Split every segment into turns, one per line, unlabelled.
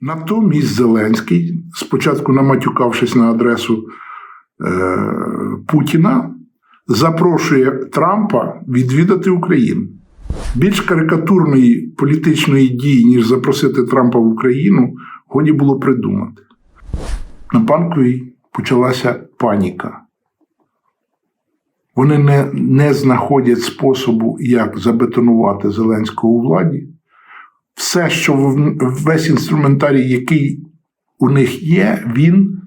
Натомість Зеленський, спочатку наматюкавшись на адресу е, Путіна, запрошує Трампа відвідати Україну. Більш карикатурної політичної дії, ніж запросити Трампа в Україну, годі було придумати. На банковій почалася паніка. Вони не, не знаходять способу, як забетонувати Зеленського у владі. Все, що весь інструментарій, який у них є, він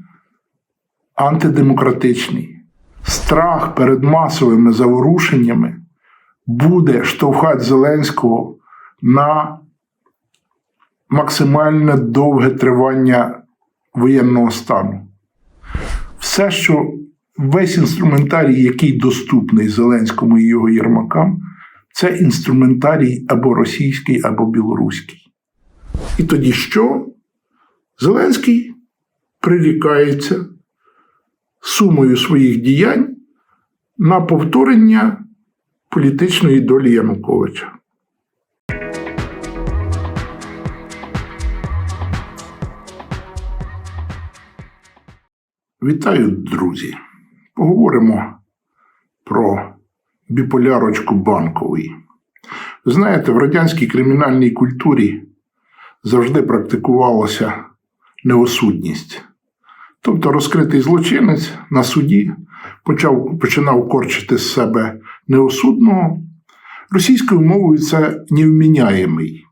антидемократичний. Страх перед масовими заворушеннями буде штовхати Зеленського на максимально довге тривання воєнного стану. Все, що весь інструментарій, який доступний Зеленському і його єрмакам, це інструментарій або російський, або білоруський. І тоді що? Зеленський прирікається сумою своїх діянь на повторення політичної долі Януковича. Вітаю, друзі! Поговоримо про біполярочку банковий. Знаєте, в радянській кримінальній культурі завжди практикувалася неосудність. Тобто розкритий злочинець на суді почав, починав корчити з себе неосудного. Російською мовою це невміняємий.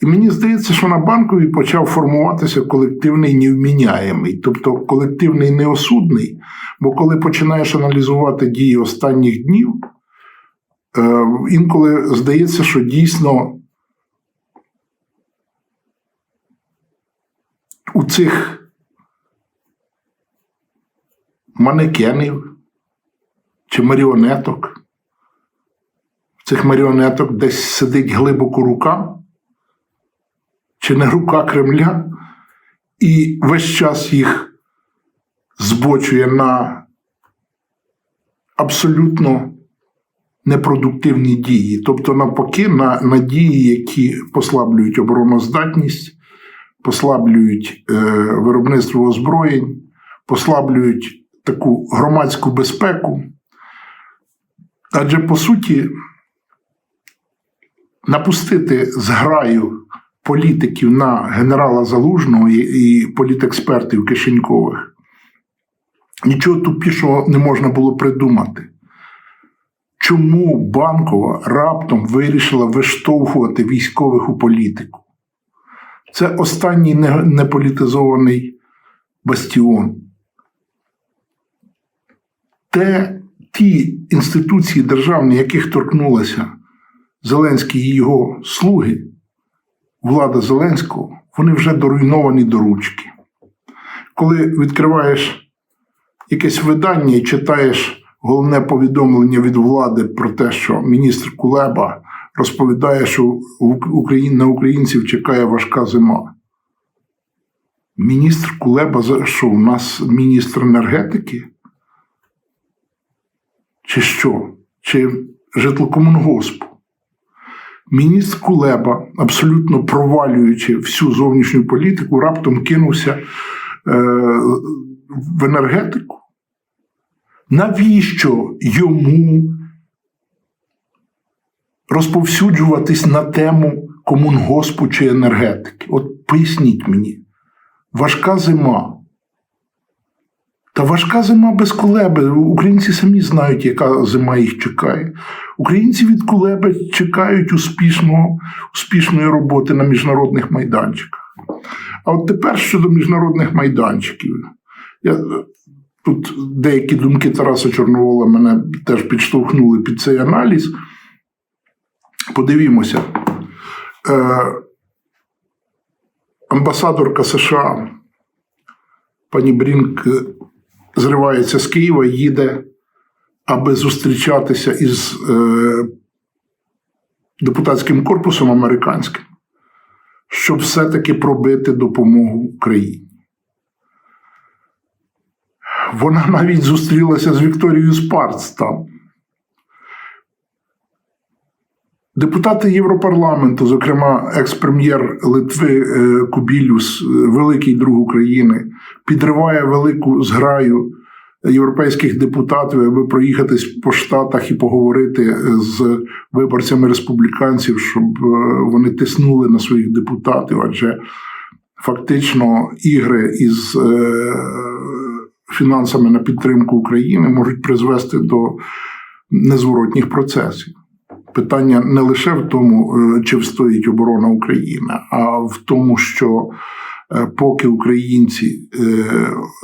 І мені здається, що на банковій почав формуватися колективний невміняємий, тобто колективний неосудний. Бо коли починаєш аналізувати дії останніх днів, е, інколи здається, що дійсно у цих манекенів чи маріонеток, цих маріонеток десь сидить глибоко рука, чи не рука Кремля, і весь час їх збочує на абсолютно непродуктивні дії, тобто навпаки, на, на дії, які послаблюють обороноздатність, послаблюють е, виробництво озброєнь, послаблюють таку громадську безпеку. Адже по суті, напустити зграю політиків на генерала Залужного і, і політекспертів Кишенькових. Нічого тупішого не можна було придумати. Чому банкова раптом вирішила виштовхувати військових у політику? Це останній неполітизований бастіон. Те, ті інституції державні, яких торкнулися Зеленський і його слуги, влада Зеленського, вони вже доруйновані до ручки. Коли відкриваєш якесь видання і читаєш головне повідомлення від влади про те, що міністр Кулеба розповідає, що на українців чекає важка зима. Міністр Кулеба, що у нас міністр енергетики? Чи що? Чи житлокомунгоспу? Міністр Кулеба, абсолютно провалюючи всю зовнішню політику, раптом кинувся е, в енергетику. Навіщо йому розповсюджуватись на тему комунгоспу чи енергетики? От поясніть мені, важка зима. Та важка зима без кулеби. Українці самі знають, яка зима їх чекає. Українці від кулеби чекають успішного, успішної роботи на міжнародних майданчиках. А от тепер щодо міжнародних майданчиків. Я, тут деякі думки Тараса Чорновола мене теж підштовхнули під цей аналіз. Подивімося. Е, амбасадорка США пані Брінк зривається з Києва, їде, аби зустрічатися із е, депутатським корпусом американським, щоб все-таки пробити допомогу Україні. Вона навіть зустрілася з Вікторією Спарц там. Депутати Європарламенту, зокрема екс-прем'єр Литви е, Кубілюс, е, великий друг України, підриває велику зграю європейських депутатів, аби проїхатись по штатах і поговорити з виборцями республіканців, щоб е, вони тиснули на своїх депутатів, адже фактично ігри із е, фінансами на підтримку України можуть призвести до незворотніх процесів. Питання не лише в тому, е, чи встоїть оборона України, а в тому, що е, поки українці е,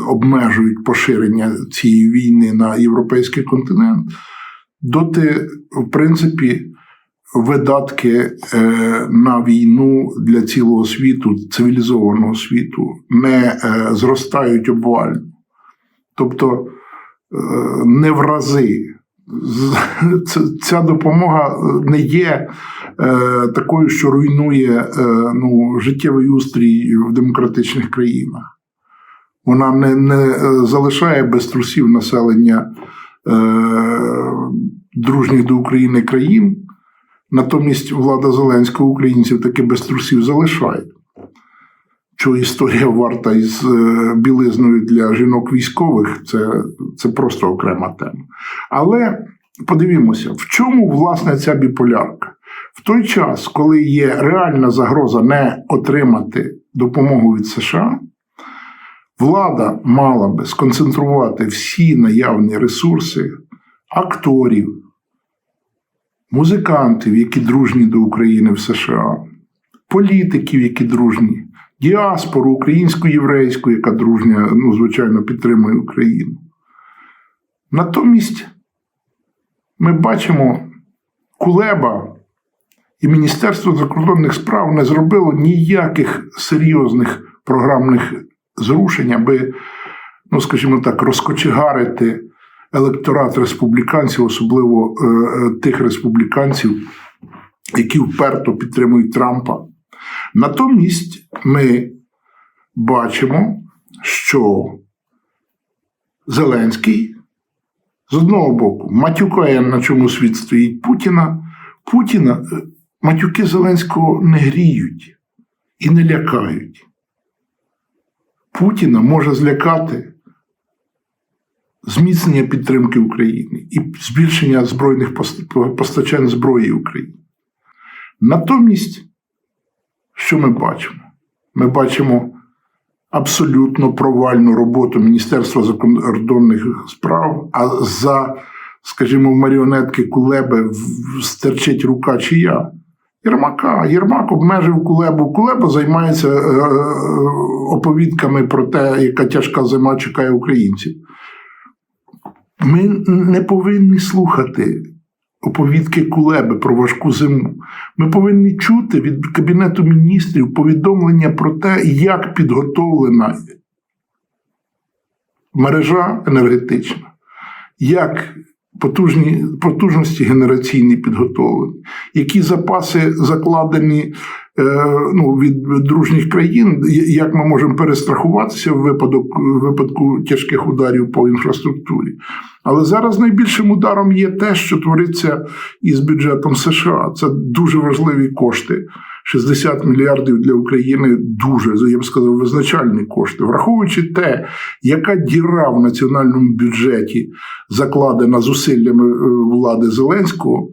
обмежують поширення цієї війни на європейський континент, доти, в принципі, видатки на війну для цілого світу, цивілізованого світу, не зростають обвально. Тобто не в рази ця допомога не є е, такою, що руйнує е, ну, життєвий устрій в демократичних країнах. Вона не не залишає без трусів населення е, дружніх до України країн. Натомість влада Зеленського українців таки без трусів залишає. Що історія варта із е, білизною для жінок військових, це, це просто окрема тема. Але подивімося, в чому власне ця біполярка? В той час, коли є реальна загроза не отримати допомогу від США, влада мала би сконцентрувати всі наявні ресурси акторів, музикантів, які дружні до України в США, політиків, які дружні діаспору українську єврейську, яка дружня, ну, звичайно, підтримує Україну. Натомість ми бачимо, Кулеба і Міністерство закордонних справ не зробило ніяких серйозних програмних зрушень, аби, ну, скажімо так, розкочегарити електорат республіканців, особливо е, е тих республіканців, які вперто підтримують Трампа. Натомість ми бачимо, що Зеленський з одного боку матюкає, на чому світ стоїть Путіна. Путіна е, матюки Зеленського не гріють і не лякають. Путіна може злякати зміцнення підтримки України і збільшення збройних постачань зброї України. Натомість що ми бачимо? Ми бачимо абсолютно провальну роботу Міністерства закордонних справ, а за, скажімо, маріонетки Кулеби стерчить рука чия. Єрмака. Єрмак обмежив Кулебу. Кулеба займається е, е, оповідками про те, яка тяжка зима чекає українців. Ми не повинні слухати оповідки Кулеби про важку зиму. Ми повинні чути від Кабінету міністрів повідомлення про те, як підготовлена мережа енергетична, як потужні, потужності генераційні підготовлені, які запаси закладені ну, від дружніх країн, як ми можемо перестрахуватися в випадок в випадку тяжких ударів по інфраструктурі. Але зараз найбільшим ударом є те, що твориться із бюджетом США. Це дуже важливі кошти. 60 мільярдів для України дуже я б сказав визначальні кошти, враховуючи те, яка діра в національному бюджеті закладена зусиллями е, влади Зеленського.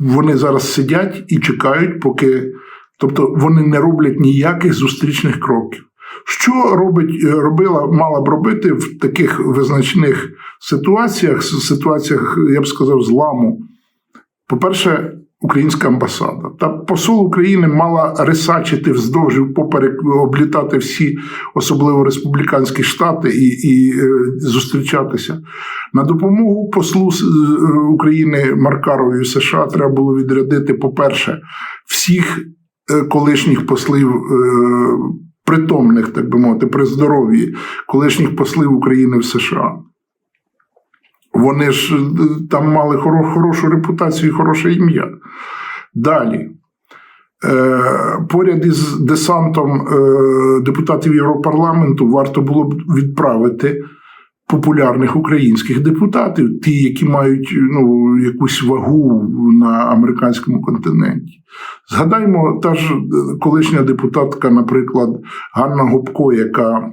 Вони зараз сидять і чекають, поки. Тобто вони не роблять ніяких зустрічних кроків. Що робить, е, робила, мала б робити в таких визначних ситуаціях, ситуаціях, я б сказав, зламу? По-перше, українська амбасада. Та посол України мала рисачити вздовж поперек облітати всі, особливо республіканські штати, і і е, зустрічатися. На допомогу послу е, України Маркарові США треба було відрядити, по-перше, всіх е, колишніх послів. Притомних, так би мовити, при здоров'ї колишніх послів України в США. Вони ж е, там мали хорошу репутацію і хороше ім'я. Далі. Е, поряд із десантом е, депутатів Європарламенту варто було б відправити популярних українських депутатів, ті, які мають ну, якусь вагу на американському континенті. Згадаймо, та ж колишня депутатка, наприклад, Ганна Гопко, яка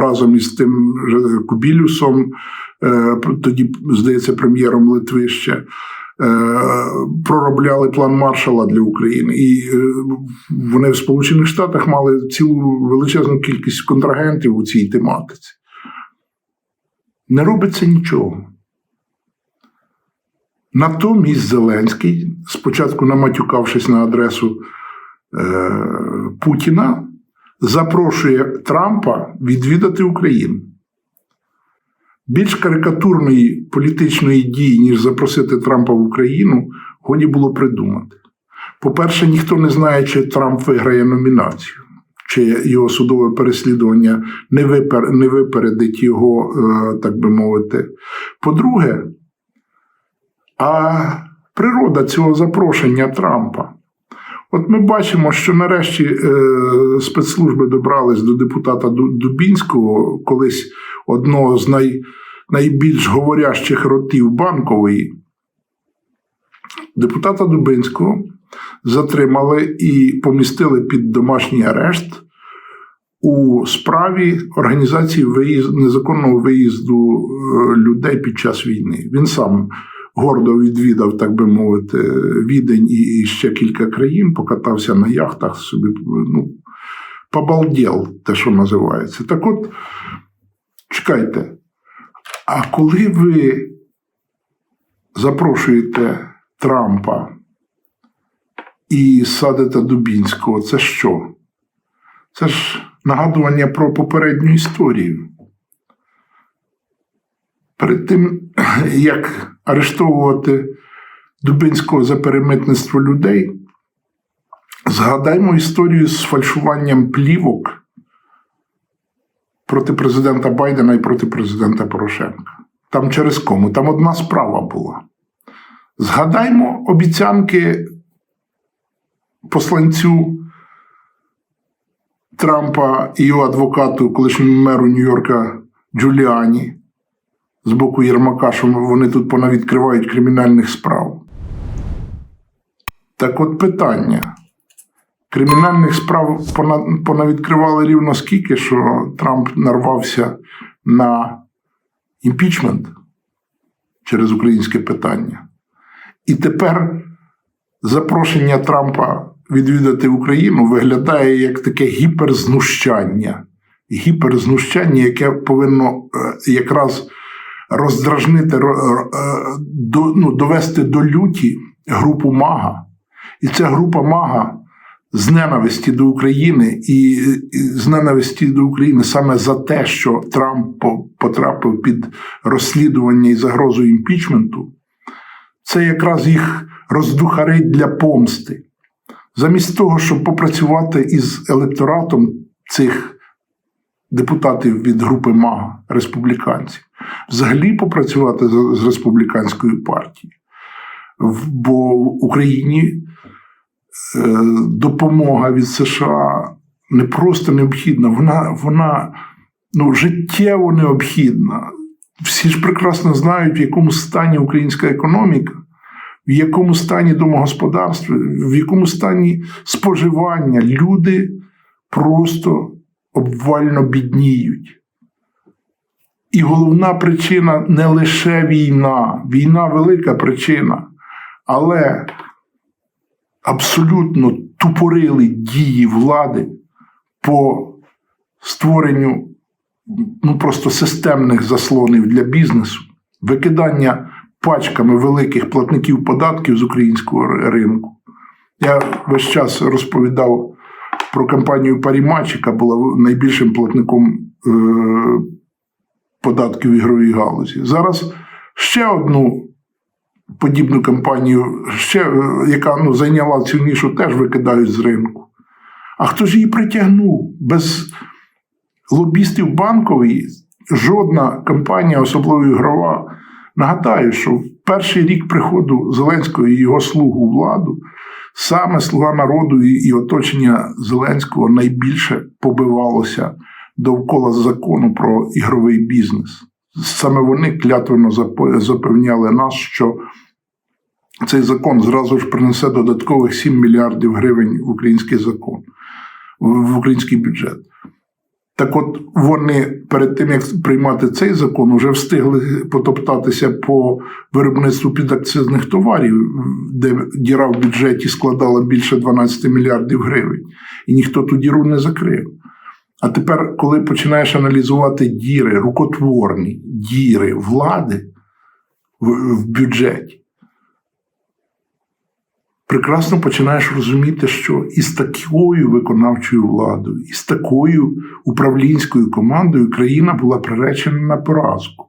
разом із тим же Кубілюсом, тоді, здається, прем'єром Литви ще. е, Проробляли план Маршала для України, і е, вони в Сполучених Штатах мали цілу величезну кількість контрагентів у цій тематиці. Не робиться нічого. Натомість Зеленський, спочатку наматюкавшись на адресу е, Путіна, запрошує Трампа відвідати Україну. Більш карикатурної політичної дії, ніж запросити Трампа в Україну, годі було придумати. По-перше, ніхто не знає, чи Трамп виграє номінацію, чи його судове переслідування не, випер, не випередить його, е, так би мовити. По-друге, а природа цього запрошення Трампа. От ми бачимо, що нарешті е, спецслужби добрались до депутата Дубінського, колись одного з най, найбільш говорящих ротів банкової. Депутата Дубинського затримали і помістили під домашній арешт у справі організації виїзд, незаконного виїзду е, людей під час війни. Він сам гордо відвідав, так би мовити, відень і ще кілька країн, покатався на яхтах собі, ну, побалдєл, те, що називається. Так от, чекайте, а коли ви запрошуєте Трампа і садите Дубінського, це що? Це ж нагадування про попередню історію. Перед тим, як арештовувати Дубинського за перемитництво людей, згадаймо історію з фальшуванням плівок проти президента Байдена і проти президента Порошенка. Там через кому? Там одна справа була. Згадаймо обіцянки посланцю Трампа і його адвокату, колишньому меру Нью-Йорка Джуліані з боку Єрмака, що вони тут понавідкривають кримінальних справ. Так от питання. Кримінальних справ пона- понавідкривали рівно скільки, що Трамп нарвався на імпічмент через українське питання. І тепер запрошення Трампа відвідати Україну виглядає як таке гіперзнущання. Гіперзнущання, яке повинно е, якраз роздражнити, е, до, ну, довести до люті групу Мага. І ця група Мага з ненависті до України і і з ненависті до України саме за те, що Трамп потрапив під розслідування і загрозу імпічменту, це якраз їх роздухарить для помсти. Замість того, щоб попрацювати із електоратом цих депутатів від групи МАГА, республіканців, взагалі попрацювати з, республіканською партією. Бо в Україні е, допомога від США не просто необхідна, вона, вона ну, життєво необхідна. Всі ж прекрасно знають, в якому стані українська економіка, в якому стані домогосподарства, в якому стані споживання. Люди просто обвально бідніють. І головна причина не лише війна, війна велика причина, але абсолютно тупорили дії влади по створенню ну, просто системних заслонів для бізнесу, викидання пачками великих платників податків з українського ринку. Я весь час розповідав про компанію Парімач, яка була найбільшим платником е, податків в ігровій галузі. Зараз ще одну подібну компанію, ще, е, яка ну, зайняла цю нішу, теж викидають з ринку. А хто ж її притягнув? Без лобістів банкової жодна компанія, особливо ігрова. Нагадаю, що в перший рік приходу Зеленського і його слугу владу саме слуга народу і, і оточення Зеленського найбільше побивалося довкола закону про ігровий бізнес. саме вони клятвенно запевняли нас, що цей закон зразу ж принесе додаткових 7 мільярдів гривень в український закон, в український бюджет. Так от вони перед тим, як приймати цей закон, вже встигли потоптатися по виробництву підакцизних товарів, де діра в бюджеті складала більше 12 мільярдів гривень. І ніхто ту діру не закрив. А тепер, коли починаєш аналізувати діри, рукотворні діри влади в, бюджеті, прекрасно починаєш розуміти, що із такою виконавчою владою, і з такою управлінською командою країна була приречена на поразку.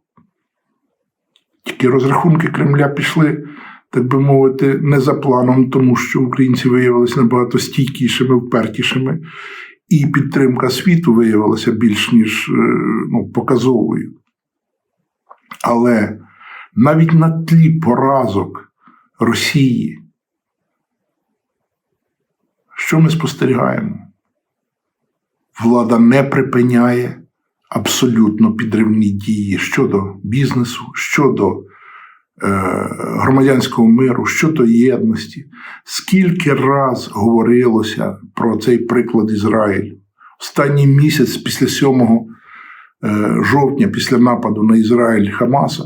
Тільки розрахунки Кремля пішли, так би мовити, не за планом, тому що українці виявилися набагато стійкішими, впертішими, і підтримка світу виявилася більш ніж е, ну, показовою. Але навіть на тлі поразок Росії, що ми спостерігаємо? Влада не припиняє абсолютно підривні дії щодо бізнесу, щодо е, громадянського миру, щодо єдності. Скільки раз говорилося про цей приклад Ізраїлю? Останній місяць після 7 е, жовтня, після нападу на Ізраїль Хамаса,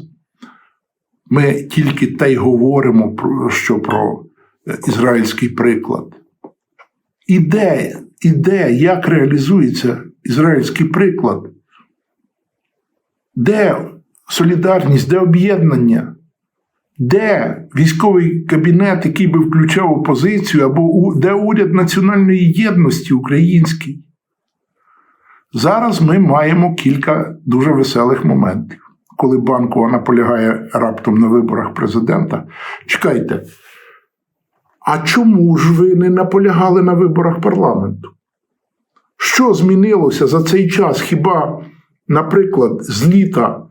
ми тільки те й говоримо, про, що про е, ізраїльський приклад. Іде, іде, як реалізується ізраїльський приклад? Де солідарність, де об'єднання? Де військовий кабінет, який би включав опозицію, або де уряд національної єдності український? Зараз ми маємо кілька дуже веселих моментів. Коли Банкова наполягає раптом на виборах президента, чекайте, а чому ж ви не наполягали на виборах парламенту? Що змінилося за цей час? Хіба, наприклад, з літа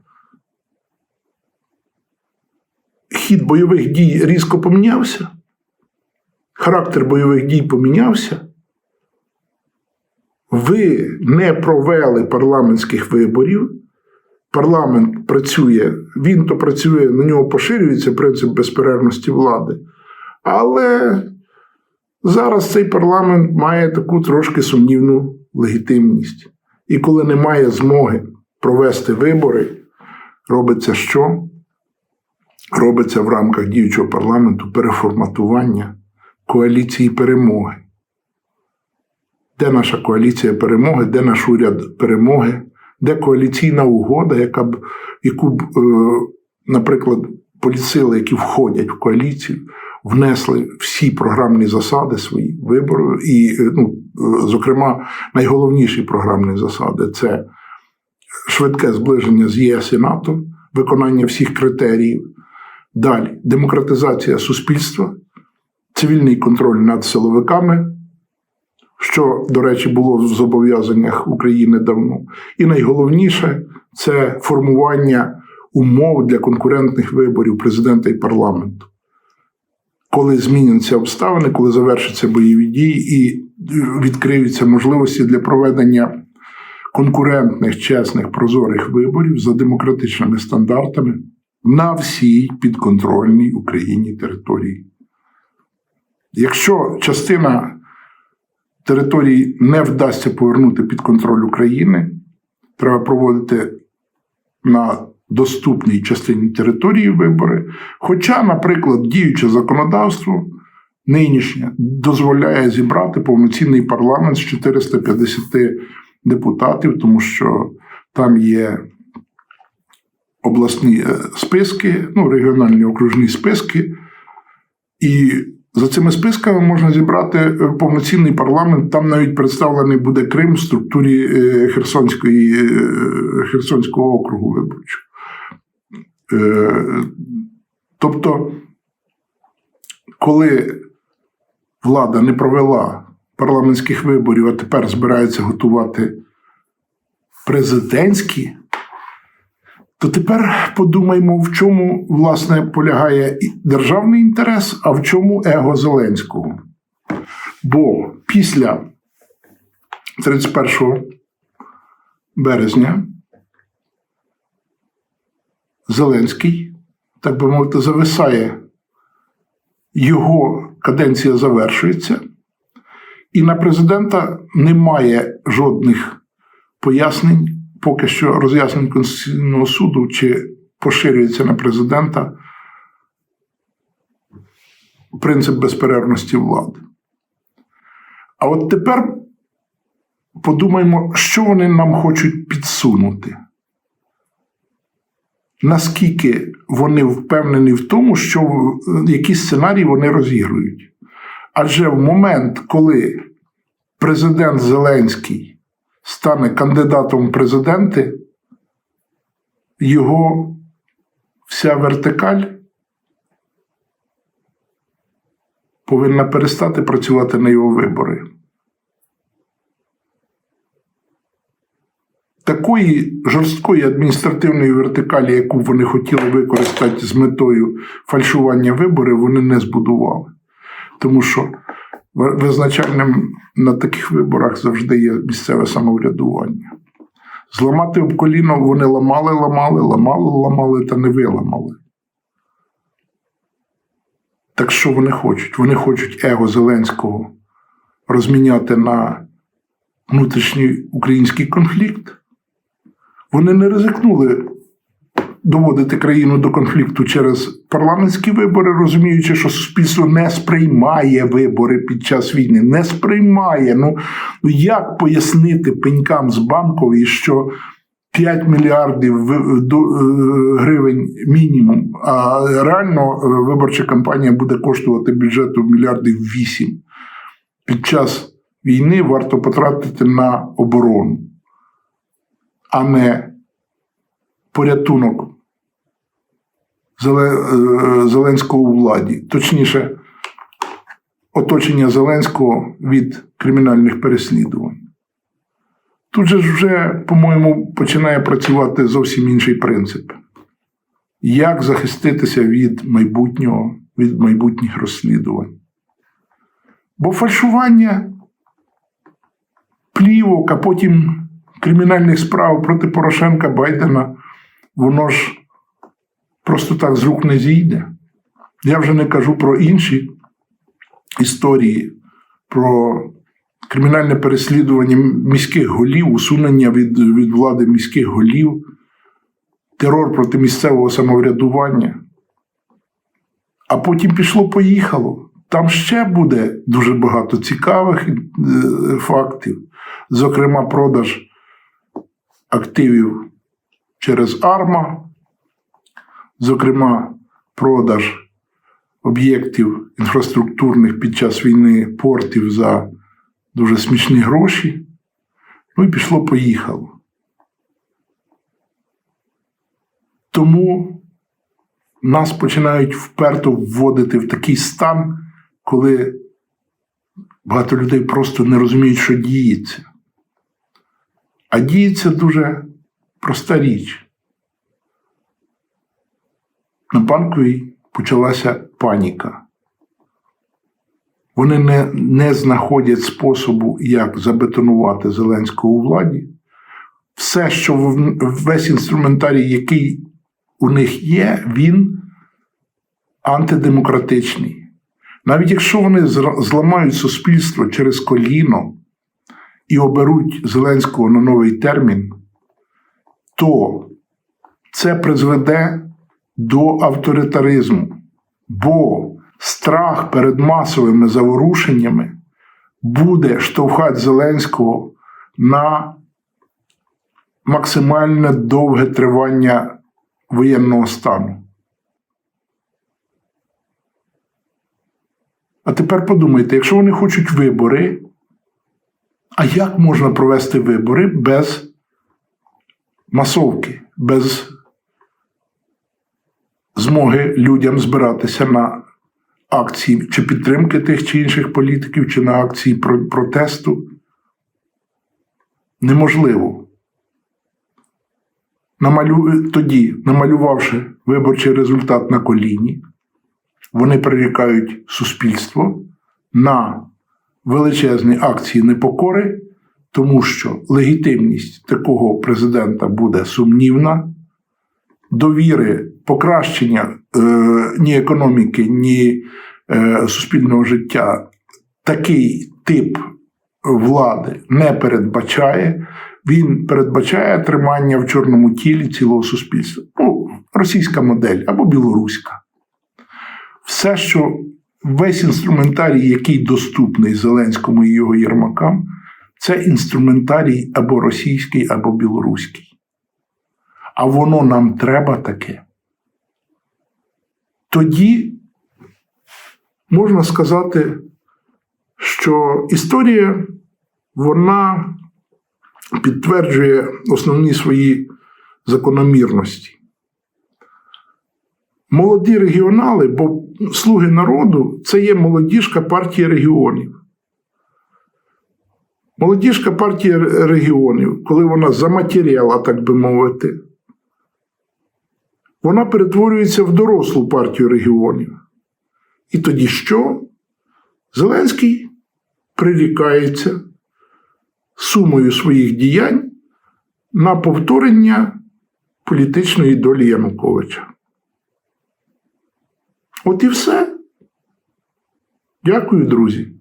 хід бойових дій різко помінявся? Характер бойових дій помінявся? Ви не провели парламентських виборів. Парламент працює, він то працює, на нього поширюється принцип безперервності влади. Але зараз цей парламент має таку трошки сумнівну легітимність. І коли немає змоги провести вибори, робиться що? Робиться в рамках діючого парламенту переформатування коаліції перемоги. Де наша коаліція перемоги, де наш уряд перемоги, де коаліційна угода, яка б, яку б, е, наприклад, політсили, які входять в коаліцію, внесли всі програмні засади свої вибору, і, е, ну, е, зокрема, найголовніші програмні засади це швидке зближення з ЄС і НАТО, виконання всіх критеріїв. Далі демократизація суспільства, цивільний контроль над силовиками, що, до речі, було в зобов'язаннях України давно. І найголовніше це формування умов для конкурентних виборів президента і парламенту. Коли зміняться обставини, коли завершаться бойові дії і відкриються можливості для проведення конкурентних, чесних, прозорих виборів за демократичними стандартами на всій підконтрольній Україні території. Якщо частина території не вдасться повернути під контроль України, треба проводити на доступній частині території вибори. Хоча, наприклад, діюче законодавство нинішнє дозволяє зібрати повноцінний парламент з 450 депутатів, тому що там є обласні е, списки, ну, регіональні окружні списки, і за цими списками можна зібрати е, повноцінний парламент. Там навіть представлений буде Крим в структурі е, Херсонської, Херсонського округу виборчого. Е, Тобто, коли влада не провела парламентських виборів, а тепер збирається готувати президентські, то тепер подумаймо, в чому власне полягає державний інтерес, а в чому его Зеленського. Бо після 31 березня Зеленський, так би мовити, зависає, його каденція завершується, і на президента немає жодних пояснень, поки що роз'яснень Конституційного суду, чи поширюється на президента принцип безперервності влади. А от тепер подумаємо, що вони нам хочуть підсунути. Наскільки вони впевнені в тому, що в- які сценарії вони розігрують. Адже в момент, коли президент Зеленський стане кандидатом в президенти, його вся вертикаль повинна перестати працювати на його вибори. Такої жорсткої адміністративної вертикалі, яку вони хотіли використати з метою фальшування виборів, вони не збудували. Тому що визначальним на таких виборах завжди є місцеве самоврядування. Зламати об коліно вони ламали, ламали, ламали, ламали та не виламали. Так що вони хочуть? Вони хочуть его Зеленського розміняти на внутрішній український конфлікт. Вони не ризикнули доводити країну до конфлікту через парламентські вибори, розуміючи, що суспільство не сприймає вибори під час війни. Не сприймає. Ну, ну як пояснити пенькам з банкової, що 5 мільярдів е, гривень мінімум, а реально е, виборча кампанія буде коштувати бюджету мільярдів 8. Під час війни варто потратити на оборону, а не порятунок е, Зеленського у владі. Точніше, оточення Зеленського від кримінальних переслідувань. Тут же вже, по-моєму, починає працювати зовсім інший принцип. Як захиститися від майбутнього, від майбутніх розслідувань? Бо фальшування плівок, а потім кримінальних справ проти Порошенка Байдена, воно ж просто так з рук не зійде. Я вже не кажу про інші історії, про кримінальне переслідування міських голів, усунення від, від влади міських голів, терор проти місцевого самоврядування. А потім пішло-поїхало. Там ще буде дуже багато цікавих е, фактів, зокрема, продаж активів через АРМА, зокрема, продаж об'єктів інфраструктурних під час війни портів за дуже смішні гроші. Ну і пішло-поїхало. Тому нас починають вперто вводити в такий стан, коли багато людей просто не розуміють, що діється. А діється дуже проста річ. На банковій почалася паніка. Вони не, не знаходять способу, як забетонувати Зеленського у владі. Все, що весь інструментарій, який у них є, він антидемократичний. Навіть якщо вони зламають суспільство через коліно і оберуть Зеленського на новий термін, то це призведе до авторитаризму. Бо страх перед масовими заворушеннями буде штовхати Зеленського на максимальне довге тривання воєнного стану. А тепер подумайте, якщо вони хочуть вибори, а як можна провести вибори без масовки, без змоги людям збиратися на акції чи підтримки тих чи інших політиків, чи на акції протесту? Неможливо. Намалю... Тоді, намалювавши виборчий результат на коліні, вони прирікають суспільство на величезні акції непокори, тому що легітимність такого президента буде сумнівна, довіри, покращення е, ні економіки, ні е, суспільного життя такий тип влади не передбачає. Він передбачає тримання в чорному тілі цілого суспільства. Ну, російська модель або білоруська. Все, що весь інструментарій, який доступний Зеленському і його єрмакам, це інструментарій або російський, або білоруський. А воно нам треба таке. Тоді можна сказати, що історія вона підтверджує основні свої закономірності. Молоді регіонали, бо слуги народу це є молодіжка партії регіонів. Молодіжка партії регіонів, коли вона заматеріала, так би мовити, вона перетворюється в дорослу партію регіонів. І тоді що? Зеленський прирікається сумою своїх діянь на повторення політичної долі Януковича. От і все. Дякую, друзі.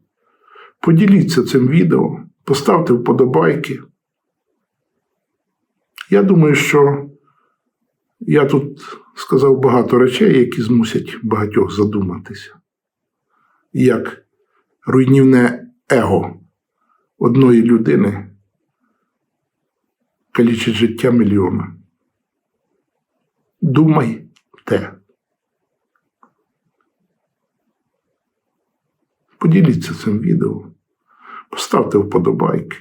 Поділіться цим відео, поставте вподобайки. Я думаю, що я тут сказав багато речей, які змусять багатьох задуматися. Як руйнівне его одної людини калічить життя мільйона. Думай те. Поділіться цим відео, поставте вподобайки.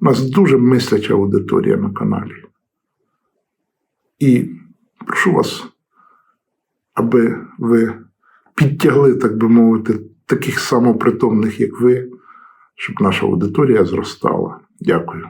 У нас дуже мисляча аудиторія на каналі. І прошу вас, аби ви підтягли, так би мовити, таких самопритомних, як ви, щоб наша аудиторія зростала. Дякую.